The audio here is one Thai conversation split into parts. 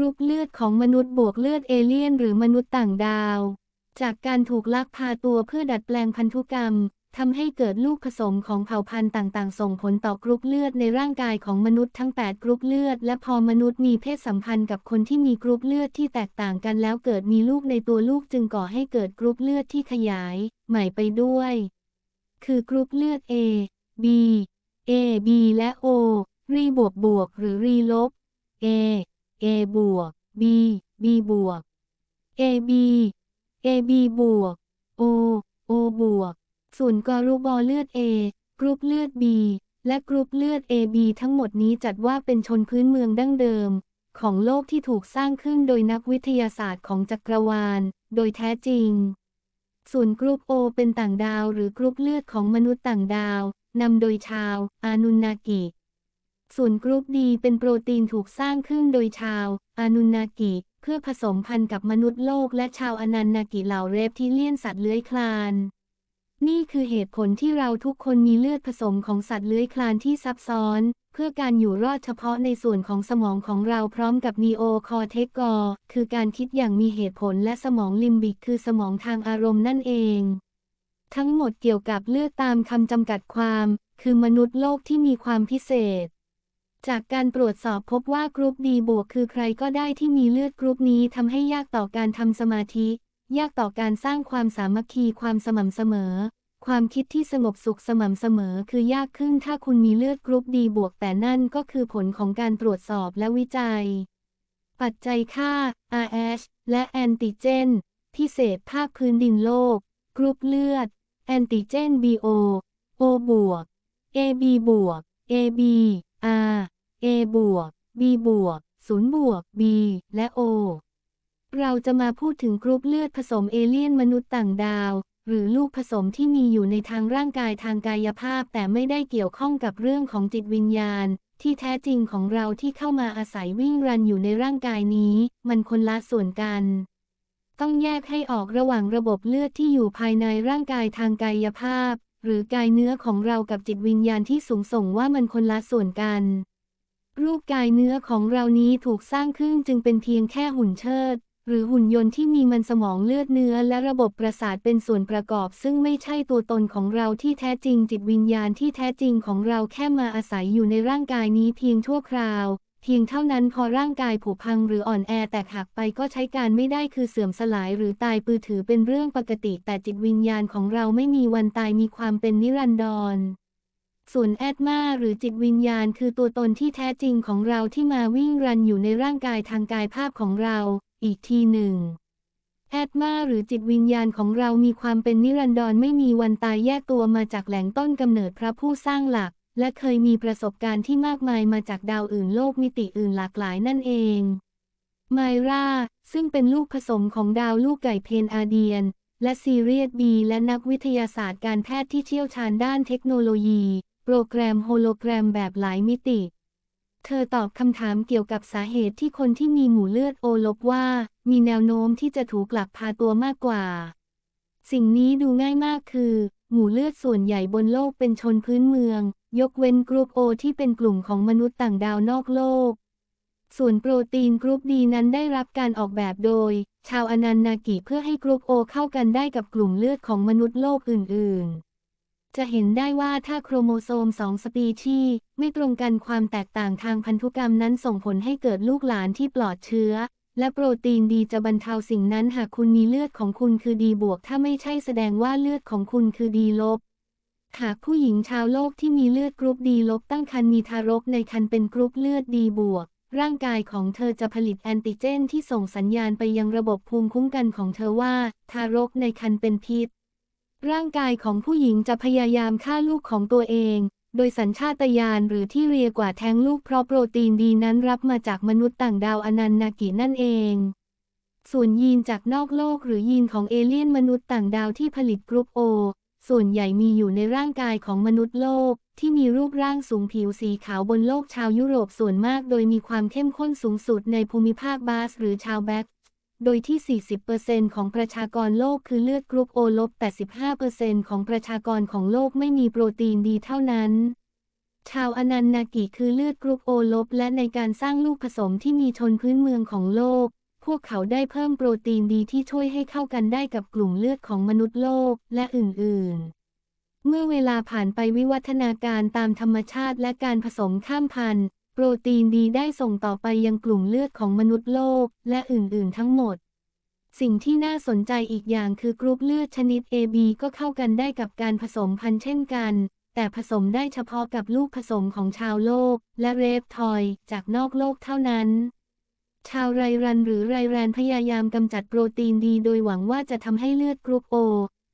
รุ๊ปเลือดของมนุษย์บวกเลือดเอเลี่ยนหรือมนุษย์ต่างดาว จากการถูกลักพาตัวเพื่อดัดแปลงพันธุกรรมทำให้เกิดลูกผสมของเผ่าพันธุ์ต่างๆ ส่งผลต่อกรุ๊ปเลือดในร่างกายของมนุษย์ทั้ง 8 กรุ๊ปเลือด และพอมนุษย์มีเพศสัมพันธ์กับคนที่มีกรุ๊ปเลือดที่แตกต่างกันแล้วเกิดมีลูกในตัวลูกจึงก่อให้เกิดกรุ๊ปเลือดที่ขยาย ใหม่ไปด้วย คือกรุ๊ปเลือด A B A B และ O รีบวกบวกหรือรีลบ A A บวก B B บวก A B A B บวก O O บวก ส่วนกรุ๊ปบอเลือด A กรุ๊ปเลือด B และกรุ๊ปเลือด AB ทั้งหมดนี้จัดว่าเป็นชนพื้นเมืองดั้งเดิม ของโลกที่ถูกสร้างขึ้นโดยนักวิทยาศาสตร์ของจักรวาล โดยแท้จริง ส่วนกรุ๊ป O เป็นต่างดาวหรือกรุ๊ปเลือดของมนุษย์ต่างดาว นำโดยชาว อานุนนากิ ส่วนกรุ๊ปดีเป็นโปรตีนถูกสร้างขึ้นโดยชาว อานุนากิเพื่อผสมพันธุ์กับมนุษย์โลกและชาวอนันนากิเหล่าเรปทิเลียนสัตว์เลื้อยคลาน นี่คือเหตุผลที่เราทุกคนมีเลือดผสมของสัตว์เลื้อยคลานที่ซับซ้อน เพื่อการอยู่รอดเฉพาะในส่วนของสมองของเราพร้อมกับนีโอคอเทกกอคือการคิดอย่างมีเหตุผลและสมองลิมบิกคือสมองทางอารมณ์นั่นเอง ทั้งหมดเกี่ยวกับเลือดตามคำจำกัดความ คือมนุษย์โลกที่มีความพิเศษ จากการตรวจสอบพบว่ากรุ๊ปดีบวกคือใครก็ได้ที่มีเลือดกรุ๊ปนี้ทำให้ยากต่อการทำสมาธิ ยากต่อการสร้างความสามัคคีความสม่ำเสมอ ความคิดที่สงบสุขสม่ำเสมอคือยากขึ้นถ้าคุณมีเลือดกรุ๊ปดีบวกแต่นั่นก็คือผลของการตรวจสอบและวิจัย ปัจจัยค่า RH และแอนติเจน พิเศษภาคพื้นดินโลก กรุ๊ปเลือด แอนติเจน BO O บวก AB บวก AB R A บวก B บวก0บวก B และ O เราจะมาพูดถึงกรุ๊ปเลือดผสมเอเลี่ยนมนุษย์ต่างดาว หรือลูกผสมที่มีอยู่ในทางร่างกายทางกายภาพ แต่ไม่ได้เกี่ยวข้องกับเรื่องของจิตวิญญาณ ที่แท้จริงของเราที่เข้ามาอาศัยวิ่งรันอยู่ในร่างกายนี้ มันคนละส่วนกัน ต้องแยกให้ออกระหว่างระบบเลือดที่อยู่ภายในร่างกายทางกายภาพ หรือกายเนื้อของเรากับจิตวิญญาณที่สูงส่งว่ามันคนละส่วนกัน รูปกายเนื้อของเรานี้ถูกสร้างขึ้นจึงเป็นเพียงแค่หุ่นเชิด หรือหุ่นยนต์ที่มีมันสมองเลือดเนื้อและระบบประสาทเป็นส่วนประกอบ ซึ่งไม่ใช่ตัวตนของเราที่แท้จริงจิตวิญญาณที่แท้จริงของเราแค่มาอาศัยอยู่ในร่างกายนี้เพียงชั่วคราว เพียงเท่านั้นพอร่างกายผุพังหรืออ่อนแอแตกหักไปก็ใช้การไม่ได้คือเสื่อมสลายหรือตายปือถือเป็นเรื่องปกติ แต่จิตวิญญาณของเราไม่มีวันตายมีความเป็นนิรันดรส่วนแอดมาหรือจิตวิญญาณคือตัวตนที่แท้จริงของเราที่มาวิ่งรันอยู่ในร่างกายทางกายภาพของเรา อีกทีหนึ่งแอดมาหรือจิตวิญญาณของเรามีความเป็นนิรันดรไม่มีวันตายแยกตัวมาจากแหล่งต้นกำเนิดพระผู้สร้างหลัก และเคยมีประสบการณ์ที่มากมายมาจากดาวอื่นโลกมิติอื่นหลากหลายนั่นเอง ไมราซึ่งเป็นลูกผสมของดาวลูกไก่เพนอาเดียน และซีเรียสบีและนักวิทยาศาสตร์การแพทย์ที่เชี่ยวชาญด้านเทคโนโลยี โปรแกรมโฮโลแกรมแบบหลายมิติ เธอตอบคำถามเกี่ยวกับสาเหตุที่คนที่มีหมู่เลือดโอลบว่า มีแนวโน้มที่จะถูกลักพาตัวมากกว่า สิ่งนี้ดูง่ายมากคือ หมู่เลือดส่วนใหญ่บนโลกเป็นชนพื้นเมือง ยกเว้นกรุ๊ปโอที่เป็นกลุ่มของมนุษย์ต่างดาวนอกโลก ส่วนโปรตีนกรุ๊ปดีนั้นได้รับการออกแบบโดย ชาวอนันนากิเพื่อให้กรุ๊ปโอเข้ากันได้กับกลุ่มเลือดของมนุษย์โลกอื่น ๆจะเห็นได้ว่าถ้าโครโมโซมสองสปีชีไม่ตรงกันความแตกต่างทางพันธุกรรมนั้นส่งผลให้เกิดลูกหลานที่ปลอดเชื้อ และโปรตีนดีจะบรรเทาสิ่งนั้นหากคุณมีเลือดของคุณคือดีบวก ถ้าไม่ใช่แสดงว่าเลือดของคุณคือดีลบ หากผู้หญิงชาวโลกที่มีเลือดกรุ๊ปดีลบตั้งครรภ์มีทารกในครรภ์เป็นกรุ๊ปเลือดดีบวก ร่างกายของเธอจะผลิตแอนติเจนที่ส่งสัญญาณไปยังระบบภูมิคุ้มกันของเธอว่า ทารกในครรภ์เป็นพิษ ร่างกายของผู้หญิงจะพยายามฆ่าลูกของตัวเอง โดยสัญชาตญาณหรือที่เรียกว่าแท้งลูกเพราะโปรตีนดีนั้นรับมาจากมนุษย์ต่างดาวอนันนากินั่นเองส่วนยีนจากนอกโลกหรือยีนของเอเลี่ยนมนุษย์ต่างดาวที่ผลิตกรุ๊ปโอ ส่วนใหญ่มีอยู่ในร่างกายของมนุษย์โลก ที่มีรูปร่างสูงผิวสีขาวบนโลกชาวยุโรปส่วนมากโดยมีความเข้มข้นสูงสุดในภูมิภาคบาสหรือชาวแบ็กโดยที่ 40%ของประชากรโลกคือเลือดกรุ๊ปโอลบ 85%ของประชากรของโลกไม่มีโปรตีนดีเท่านั้น ชาวอนันนากิคือเลือดกรุ๊ปโอลบและในการสร้างลูกผสมที่มีชนพื้นเมืองของโลก พวกเขาได้เพิ่มโปรตีนดีที่ช่วยให้เข้ากันได้กับกลุ่มเลือดของมนุษย์โลกและอื่น ๆ เมื่อเวลาผ่านไปวิวัฒนาการตามธรรมชาติและการผสมข้ามพันธุ์ โปรตีนดีได้ส่งต่อไปยังกลุ่มเลือดของมนุษย์โลกและอื่น ๆ ทั้งหมด สิ่งที่น่าสนใจอีกอย่างคือกรุ๊ปเลือดชนิด AB ก็เข้ากันได้กับการผสมพันธุ์เช่นกัน แต่ผสมได้เฉพาะกับลูกผสมของชาวโลก และเรปทอย จากนอกโลกเท่านั้น ชาวไรรันหรือไรแรนพยายามกำจัดโปรตีนดีโดยหวังว่าจะทำให้เลือดกรุ๊ปโอ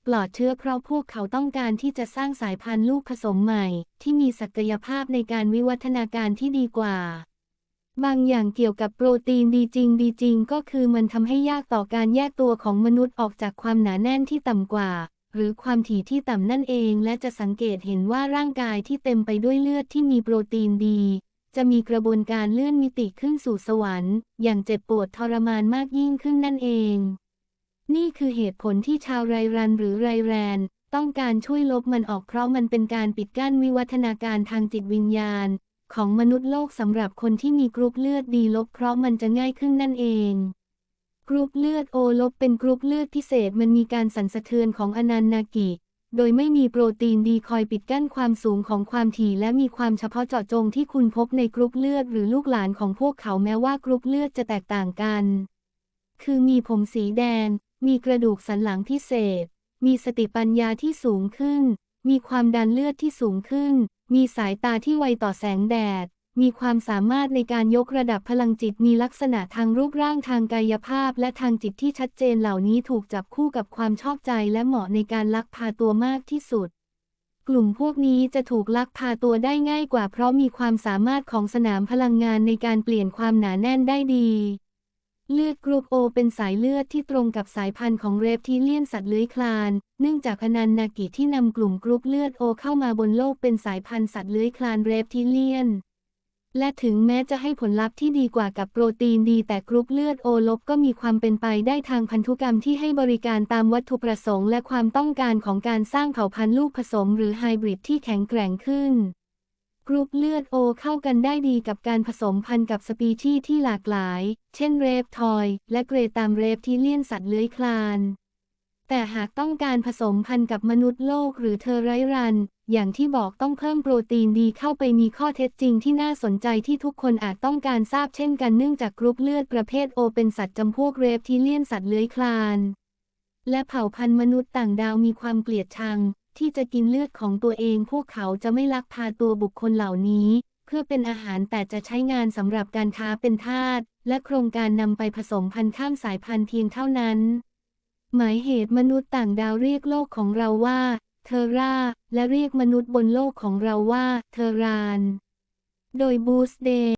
ปลอดเชื้อเพราะพวกเขาต้องการที่จะสร้างสายพันธุ์ลูกผสมใหม่ ที่มีศักยภาพในการวิวัฒนาการที่ดีกว่า บางอย่างเกี่ยวกับโปรตีนดีจริงดีจริงก็คือมันทำให้ยากต่อการแยกตัวของมนุษย์ออกจากความหนาแน่นที่ต่ำกว่า หรือความถี่ที่ต่ำนั่นเอง และจะสังเกตเห็นว่าร่างกายที่เต็มไปด้วยเลือดที่มีโปรตีนดี จะมีกระบวนการเลื่อนมิติขึ้นสู่สวรรค์ อย่างเจ็บปวดทรมานมากยิ่งขึ้นนั่นเอง นี่คือเหตุผลที่ชาวไรรันหรือไรแรน ต้องการช่วยลบมันออกเพราะมันเป็นการปิดกั้นวิวัฒนาการทางจิตวิญญาณ ของมนุษย์โลกสำหรับคนที่มีกรุ๊ปเลือดดีลบเพราะมันจะง่ายขึ้นนั่นเองกรุ๊ปเลือดโอลบเป็นกรุ๊ปเลือดพิเศษมันมีการสั่นสะเทือนของอนันนากิ โดยไม่มีโปรตีนดีคอยปิดกั้นความสูงของความถี่และมีความเฉพาะเจาะจงที่คุณพบในกรุ๊ปเลือดหรือลูกหลานของพวกเขาแม้ว่ากรุ๊ปเลือดจะแตกต่างกัน คือมีผมสีแดง มีกระดูกสันหลังพิเศษ มีสติปัญญาที่สูงขึ้น มีความดันเลือดที่สูงขึ้น มีสายตาที่ไวต่อแสงแดด มีความสามารถในการยกระดับพลังจิตมีลักษณะทางรูปร่างทางกายภาพ และทางจิตที่ชัดเจนเหล่านี้ถูกจับคู่กับความชอบใจและเหมาะในการลักพาตัวมากที่สุด กลุ่มพวกนี้จะถูกลักพาตัวได้ง่ายกว่าเพราะมีความสามารถของสนามพลังงานในการเปลี่ยนความหนาแน่นได้ดีเลือดกรุ๊ปโอเป็นสายเลือดที่ตรงกับสายพันธุ์ของเรปทิเลียนสัตว์เลื้อยคลาน เนื่องจากอนันนากิที่นำกลุ่มกรุ๊ปเลือดโอเข้ามาบนโลกเป็นสายพันธุ์สัตว์เลื้อยคลานเรปทิเลียน และถึงแม้จะให้ผลลัพธ์ที่ดีกว่ากับโปรตีนดีแต่กรุ๊ปเลือดโอลบก็มีความเป็นไปได้ทางพันธุกรรมที่ให้บริการตามวัตถุประสงค์และความต้องการของการสร้างเผ่าพันธุ์ลูกผสมหรือไฮบริดที่แข็งแกร่งขึ้น กรุ๊ปเลือดโอเข้ากันได้ดีกับการผสมพันธุ์กับสปีชีส์ที่หลากหลาย เช่นเรปทอย และเกรตามเรปทิเลียนสัตว์เลื้อยคลาน แต่หากต้องการผสมพันธุ์กับมนุษย์โลกหรือเทอร์ไรรัน อย่างที่บอกต้องเพิ่มโปรตีนดีเข้าไปมีข้อเท็จจริงที่น่าสนใจที่ทุกคนอาจต้องการทราบเช่นกันเนื่องจากกรุ๊ปเลือดประเภทโอเป็นสัตว์จำพวกเรปทิเลียนสัตว์เลื้อยคลาน และเผ่าพันธุ์มนุษย์ต่างดาวมีความเกลียดชัง ที่จะกินเลือดของตัวเองพวกเขาจะไม่ลักพาตัวบุคคลเหล่านี้ เพื่อเป็นอาหารแต่จะใช้งานสำหรับการค้าเป็นทาสและโครงการนำไปผสมพันธุ์ข้ามสายพันธุ์เพียงเท่านั้น หมายเหตุมนุษย์ต่างดาวเรียกโลกของเราว่า เทอราและเรียกมนุษย์บนโลกของเราว่า เทอราน โดยบูสเด